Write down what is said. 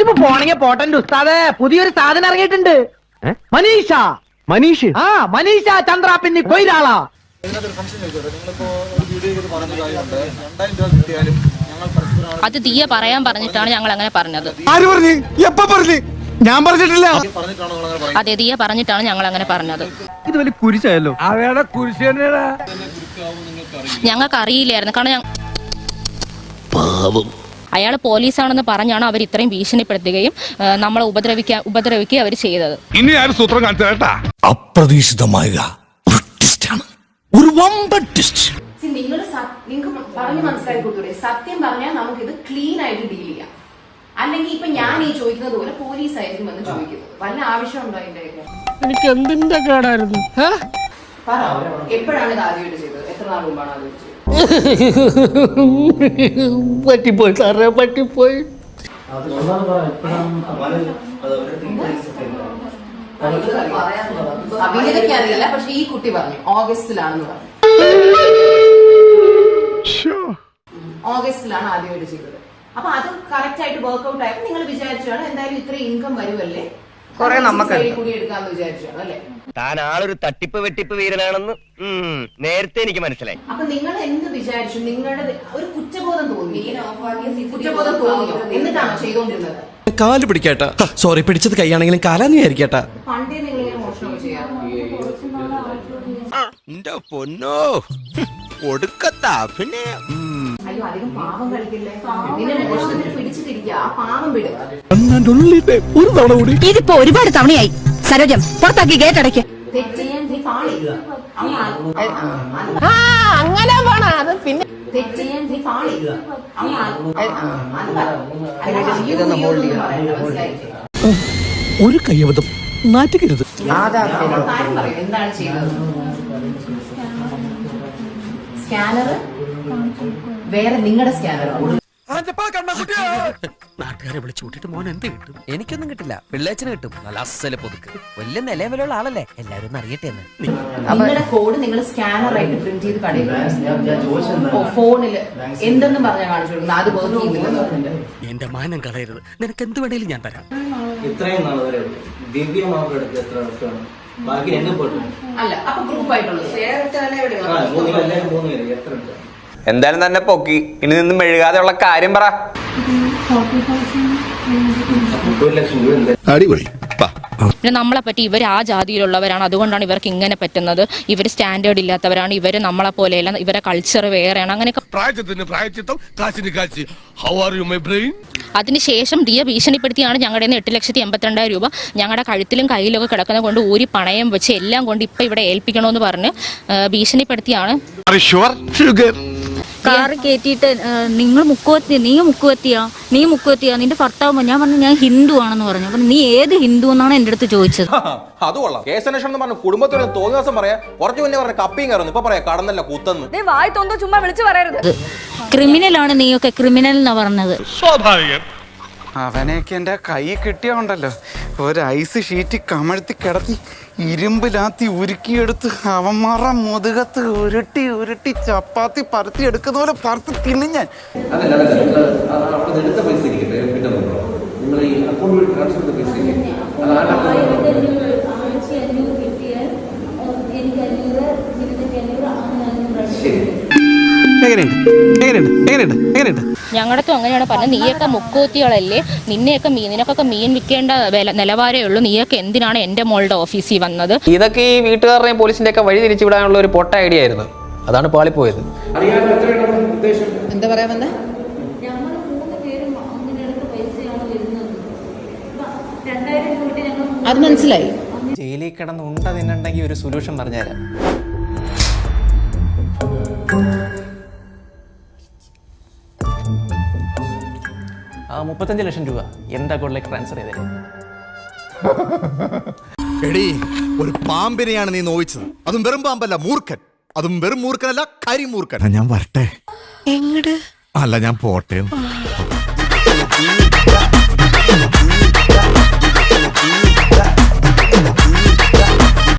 ഇപ്പൊ പോണെങ്കിൽ പോട്ടന്റെ ഉസ്താദെ പുതിയൊരു സാധനം ഇറങ്ങിയിട്ടുണ്ട്. മനീഷ. മനീഷ്? ആ മനീഷ ചന്ദ്ര പിന്നെ കൊയിലാളാ. അത് തീയ പറയാൻ പറഞ്ഞിട്ടാണ് ഞങ്ങൾ അങ്ങനെ പറഞ്ഞത്. ആര് പറഞ്ഞു? എപ്പോ പറഞ്ഞു? ഞാൻ പറഞ്ഞിട്ടില്ല. അതെ തീയ പറഞ്ഞിട്ടാണ് ഞങ്ങൾ അങ്ങനെ പറഞ്ഞത്. ഇത് വലിയ കുരിശായല്ലോ. അവയുടെ കുരിശ് തന്നെയാ ഞങ്ങൾക്ക് അറിയില്ലായിരുന്നു കാരണം ഞ- അയാൾ പോലീസാണെന്ന് പറഞ്ഞാണ് അവർ ഇത്രയും ഭീഷണിപ്പെടുത്തുകയും നമ്മളെ ഉപദ്രവിക്കാൻ ഉപദ്രവിക്കുകയും അവർ ചെയ്തത്. ഇനി ആരും സൂത്രം കാണിച്ചു കേട്ടാ? അപ്രതീക്ഷിതമായ ഒരു വമ്പൻ ട്വിസ്റ്റ് നിങ്ങൾ നിങ്ങൾക്ക് പറഞ്ഞു മനസ്സിലാക്കി കൊടുത്തൂടെ സത്യം പറഞ്ഞാൽ നമുക്കിത് ക്ലീൻ ആയിട്ട് ഡീൽ ചെയ്യാം. അല്ലെങ്കിൽ ഇപ്പൊ ഞാൻ ഈ ചോദിക്കുന്നത് പോലെ പോലീസ് ആയിരിക്കും വന്ന് ചോദിക്കുന്നത്. വല്ല ആവശ്യമുണ്ടോ അതിന്റെയൊക്കെ എനിക്ക് എന്തിന്റെ കേടായിരുന്നു? എപ്പോഴാണ് ഇത് ആദ്യമായിട്ട് ചെയ്തത്? എത്ര നാൾ മുമ്പാണ് ആദ്യമായിട്ട് ചെയ്തത്? പറ്റിപ്പോയി സാറേ പറ്റിപ്പോയി. അഭിനേതയ്ക്ക് അറിയില്ല പക്ഷെ ഈ കുട്ടി പറഞ്ഞു ഓഗസ്റ്റിലാണെന്ന് പറഞ്ഞു. ഓഗസ്റ്റിലാണ് ആദ്യമായിട്ട് ചെയ്തത്. അപ്പൊ അത് കറക്റ്റ് ആയിട്ട് വർക്ക്ഔട്ട് ആയപ്പോ നിങ്ങൾ വിചാരിച്ചാണ് എന്തായാലും ഇത്ര ഇൻകം വരുമല്ലേ കുറെ നമുക്ക് താൻ ആളൊരു തട്ടിപ്പ് വെട്ടിപ്പ് വീരനാണെന്ന് ഉം, നേരത്തെ എനിക്ക് മനസ്സിലായി. അപ്പൊ നിങ്ങൾ എന്ത് വിചാരിച്ചു? നിങ്ങളുടെ ഒരു കുറ്റബോധം തോന്നി. കുറ്റബോധം തോന്നിയോ? എന്നിട്ടാണോ ചെയ്തോണ്ടിരുന്നത്? കാൽ പിടിക്കട്ട. സോറി പിടിച്ചത് കൈയാണെങ്കിലും കാലാന്ന് വിചാരിക്കട്ടാ. പണ്ടേ നിങ്ങൾ ചെയ്യാറുണ്ടോ? പൊന്നോ. ഒടുക്കത്ത പിന്നെ അയ്യോ അധികം പാവം കളിക്കില്ലേ നിന്നെ മോഷണത്തിന് പിടിച്ചിട്ടിരിക്കുക ആ പാവം വിടുക ഒരു തവണ കൂടി ഇതിപ്പോ ഒരുപാട് തവണയായി സരോജം പുറത്താക്കി ഗേറ്റ് അടയ്ക്ക് നീ പാളി അങ്ങനെ പോണ അത് പിന്നെ നീ പാളി? ഒരു കയ്യബദ്ധം നാറ്റിക്കരുത് എന്താണ് ചെയ്തത് സ്കാനർ വേറെ നിങ്ങളുടെ സ്കാനർ നാട്ടുകാരെ വിളിച്ചു കൂട്ടിട്ട് മോൻ എന്ത് കിട്ടും? എനിക്കൊന്നും കിട്ടില്ല. പിള്ളേച്ചന് കിട്ടും. നല്ല അസല പൊതുക്ക്. വലിയ നിലവിലുള്ള ആളല്ലേ? എല്ലാരും ഒന്ന് അറിയട്ടെ എന്ന്. നിങ്ങളുടെ കോഡ് നിങ്ങൾ സ്കാനർ ആയിട്ട് പ്രിന്റ് ചെയ്ത് ഫോണിൽ. എന്തെന്ന് പറഞ്ഞാൽ കാണിച്ചു കൊടുക്കുന്നത് അത് വർക്ക് ചെയ്യുന്നില്ലെന്ന് എന്റെ മാനം കളയരുത്. നിനക്ക് എന്ത് വേണേലും ഞാൻ തരാം. ഇത്രയും നാൾ വരെ ദിവ്യ മാത്രം എടുത്ത് എത്ര വർഷമാണ്? ബാക്കി രണ്ടും പോട്ടു അല്ല അപ്പൊ ഗ്രൂപ്പ് ആയിട്ടുള്ളത്. മൂന്ന് പേര്, മൂന്ന് പേര്. എത്ര ഉണ്ട്? എന്തായാലും തന്നെ പൊക്കി. ഇനി മെഴുകാതെ ഉള്ള കാര്യം പറ. അടിപൊളി. പിന്നെ നമ്മളെ പറ്റി ഇവർ ആ ജാതിയിലുള്ളവരാണ്. അതുകൊണ്ടാണ് ഇവർക്ക് ഇങ്ങനെ പറ്റുന്നത്. ഇവർ സ്റ്റാൻഡേർഡ് ഇല്ലാത്തവരാണ്. ഇവർ നമ്മളെ പോലെയല്ല. ഇവരെ കൾച്ചർ വേറെയാണ്. അങ്ങനെയൊക്കെ പ്രായച്ചത്തിന് പ്രായച്ചിത്തം കാശിന് Kashi. How are you my brain അതിനുശേഷം ദിയ ഭീഷണിപ്പെടുത്തിയാണ് ഞങ്ങളുടെ നിന്ന് എട്ട് ലക്ഷത്തി എൺപത്തിരണ്ടായിരം രൂപ. ഞങ്ങളുടെ കഴുത്തിലും കയ്യിലൊക്കെ കിടക്കുന്ന കൊണ്ട് ഊരി പണയം വെച്ച് എല്ലാം കൊണ്ട് ഇപ്പൊ ഇവിടെ ഏൽപ്പിക്കണമെന്ന് പറഞ്ഞ് ഭീഷണിപ്പെടുത്തിയാണ്. കാറ് കയറ്റിയിട്ട് നിങ്ങൾ മുക്കുവത്തി നീ മുക്കുവത്തിയാ നീ മുക്കുവത്തിയാ നിന്റെ ഭർത്താവ് ഞാൻ പറഞ്ഞു ഞാൻ ഹിന്ദു ആണെന്ന് പറഞ്ഞു. അപ്പൊ നീ ഏത് ഹിന്ദു എന്നാണ് എന്റെ അടുത്ത് ചോദിച്ചത്? അത് കൊള്ളാം. കേസ് അന്വേഷണം പറഞ്ഞു കുടുംബത്തിന് തോന്നിയ ദിവസം പറയാ കുറച്ചു മുന്നേ പറഞ്ഞ കപ്പിയും കയറുന്നു. ഇപ്പൊ പറയാ കടന്നല്ല കുത്തന്ന്. വായി തോന്നോ ചുമ്മാ വിളിച്ചു പറയരുത്. ക്രിമിനൽ ആണ് നീയൊക്കെ ക്രിമിനൽ എന്നാ പറഞ്ഞത്. സ്വാഭാവികം. അവനെയൊക്കെ എന്റെ കൈ കിട്ടിയോണ്ടല്ലോ ഒരു ഐസ് ഷീറ്റ് കമഴ്ത്തി കിടത്തി ഇരുമ്പിലാത്തി ഉരുക്കിയെടുത്ത് അവന്മാറ മുതുകത്ത് ഉരുട്ടി ഉരുട്ടി ചപ്പാത്തി പരത്തി എടുക്കുന്ന പോലെ പരത്തി തിന്നു ഞാൻ. നിങ്ങൾ ഈ അക്കൗണ്ട് ട്രാൻസ്ഫർ ചെയ്ത പൈസ എങ്ങനെയുണ്ട്? എങ്ങനെയുണ്ട്? എങ്ങനെയുണ്ട്? ഞങ്ങളുടെ അങ്ങനെയാണ് പറഞ്ഞത്. നീയൊക്കെ മുക്കൂത്തികളല്ലേ നിന്നെയൊക്കെ മീൻ നിനക്കൊക്കെ മീൻ വിൽക്കേണ്ട വില നിലവാരമേ ഉള്ളൂ. നീയൊക്കെ എന്തിനാണ് എന്റെ മോളുടെ ഓഫീസിൽ വന്നത്? ഇതൊക്കെ ഈ വീട്ടുകാരുടെയും പോലീസിന്റെ ഒക്കെ വഴി തിരിച്ചു വിടാനുള്ള ഒരു പൊട്ട ഐഡിയ ആയിരുന്നു. അതാണ് പാളിപ്പോയത്. എന്താ പറയാ വന്നേ? അത് മനസ്സിലായി. ജയിലിൽ കിടന്ന് ഉണ്ട തിന്നുണ്ടെങ്കിൽ ഒരു സൊല്യൂഷൻ പറഞ്ഞുതരാം. മുപ്പത്തഞ്ച് ലക്ഷം രൂപ. എന്റെ അക്കൗണ്ടിലേക്ക് ട്രാൻസ്ഫർ ചെയ്തേരും എടി ഒരു പാമ്പിനെയാണ് നീ നോവിച്ചത്. അതും വെറും പാമ്പല്ല മൂർഖൻ. അതും വെറും മൂർഖനല്ല കരിമൂർഖൻ. ഞാൻ വരട്ടെ. അല്ല ഞാൻ പോട്ടെ.